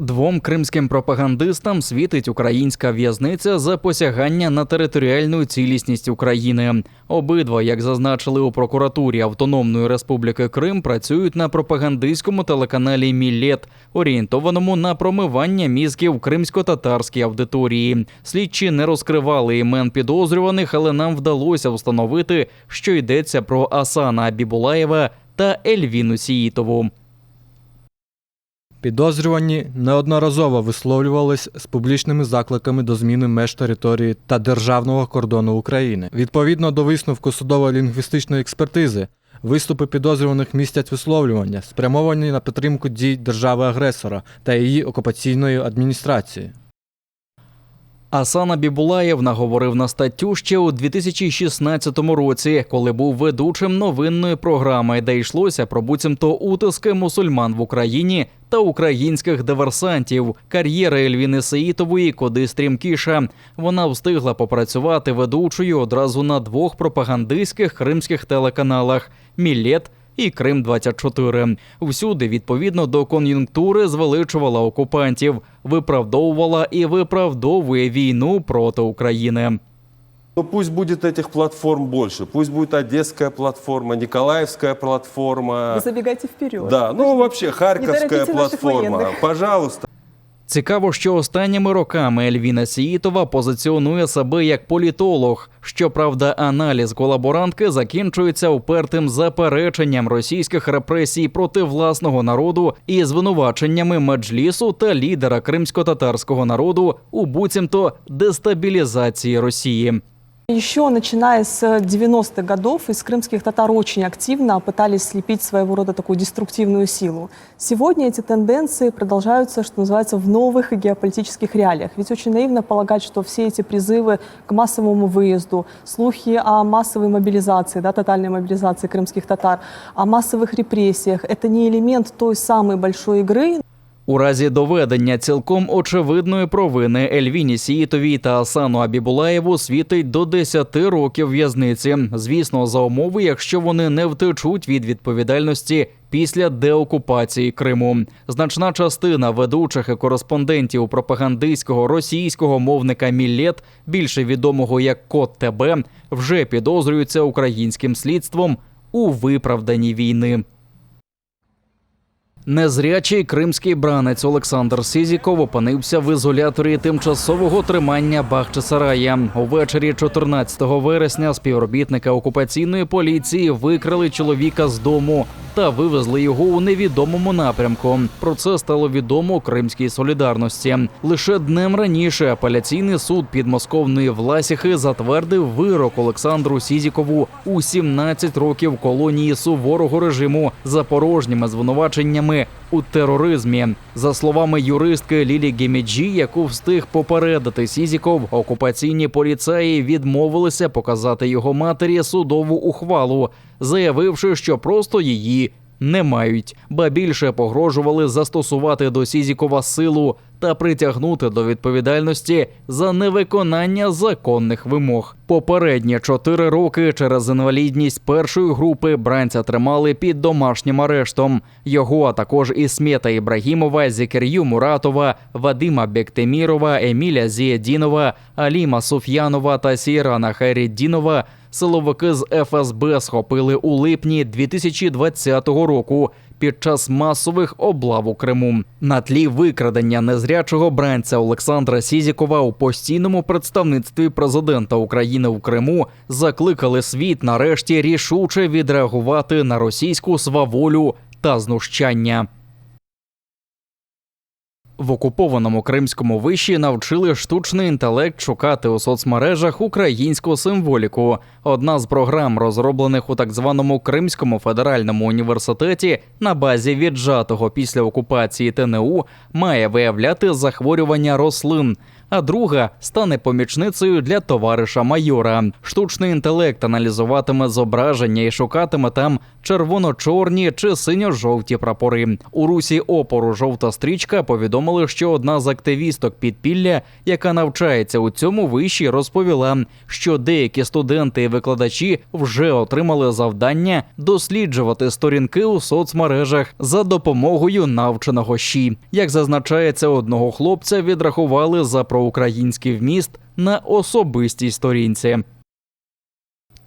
Двом кримським пропагандистам світить українська в'язниця за посягання на територіальну цілісність України. Обидва, як зазначили у прокуратурі Автономної Республіки Крим, працюють на пропагандистському телеканалі Мілет, орієнтованому на промивання мізків кримсько-татарській аудиторії. Слідчі не розкривали імен підозрюваних, але нам вдалося встановити, що йдеться про Асана Абібулаєва та Ельвіну Сіїтову. Підозрювані неодноразово висловлювались з публічними закликами до зміни меж території та державного кордону України. Відповідно до висновку судово-лінгвістичної експертизи, виступи підозрюваних містять висловлювання, спрямовані на підтримку дій держави-агресора та її окупаційної адміністрації. Асан Абібулаєв наговорив на статтю ще у 2016 році, коли був ведучим новинної програми, де йшлося про буцімто утиски мусульман в Україні та українських диверсантів. Кар'єра Ельвіни Сеїтової куди стрімкіша. Вона встигла попрацювати ведучою одразу на двох пропагандистських кримських телеканалах Мілет і Крим 24 Всюди, відповідно до кон'юнктури, звеличувала окупантів, виправдовувала і виправдовує війну проти України. Ну пусть будет этих платформ больше. Пусть будет Одесская платформа, Николаевская платформа. Вы забегайте вперед. Да, ну вообще Харьковская торопите наших платформа. военных. Пожалуйста. Цікаво, що останніми роками Ельвіна Сіїтова позиціонує себе як політолог. Щоправда, аналіз колаборантки закінчується упертим запереченням російських репресій проти власного народу і звинуваченнями меджлісу та лідера кримсько-татарського народу у буцімто дестабілізації Росії. Еще начиная с 90-х годов из крымских татар очень активно пытались слепить своего рода такую деструктивную силу. Сегодня эти тенденции продолжаются, что называется, в новых геополитических реалиях. Ведь очень наивно полагать, что все эти призывы к массовому выезду, слухи о массовой мобилизации, да, тотальной мобилизации крымских татар, о массовых репрессиях, это не элемент той самой большой игры, У разі доведення цілком очевидної провини Ельвіні Сіїтовій та Асану Абібулаєву світить до 10 років в'язниці. Звісно, за умови, якщо вони не втечуть від відповідальності після деокупації Криму. Значна частина ведучих і кореспондентів пропагандистського російського мовника Міллет, більше відомого як Кот ТБ, вже підозрюються українським слідством у виправданні війни. Незрячий кримський бранець Олександр Сізіков опинився в ізоляторі тимчасового тримання Бахчисарая. Увечері 14 вересня співробітника окупаційної поліції викрали чоловіка з дому та вивезли його у невідомому напрямку. Про це стало відомо Кримській солідарності. Лише днем раніше апеляційний суд підмосковної Власіхи затвердив вирок Олександру Сізікову у 17 років колонії суворого режиму за порожніми звинуваченнями у тероризмі. За словами юристки Лілі Геміджі, яку встиг попередити Сізіков, окупаційні поліцеї відмовилися показати його матері судову ухвалу, заявивши, що просто її не мають, ба більше погрожували застосувати до Сізікова силу та притягнути до відповідальності за невиконання законних вимог. Попередні чотири роки через інвалідність першої групи бранця тримали під домашнім арештом. Його а також Ісмета Ібрагімова, Зікер'ю Муратова, Вадима Бектемірова, Еміля Зієдінова, Аліма Суф'янова та Сірана Хайреддінова силовики з ФСБ схопили у липні 2020 року під час масових облав у Криму. На тлі викрадення незрячого бранця Олександра Сізікова у постійному представництві президента України в Криму закликали світ нарешті рішуче відреагувати на російську сваволю та знущання. В окупованому кримському виші навчили штучний інтелект шукати у соцмережах українську символіку. Одна з програм, розроблених у так званому Кримському федеральному університеті на базі віджатого після окупації ТНУ, має виявляти захворювання рослин. А друга стане помічницею для товариша майора. Штучний інтелект аналізуватиме зображення і шукатиме там червоно-чорні чи синьо-жовті прапори. У русі опору жовта стрічка повідомили, що одна з активісток підпілля, яка навчається у цьому виші, розповіла, що деякі студенти і викладачі вже отримали завдання досліджувати сторінки у соцмережах за допомогою навченого щі. Як зазначається, одного хлопця відрахували за проукраїнський вміст на особистій сторінці.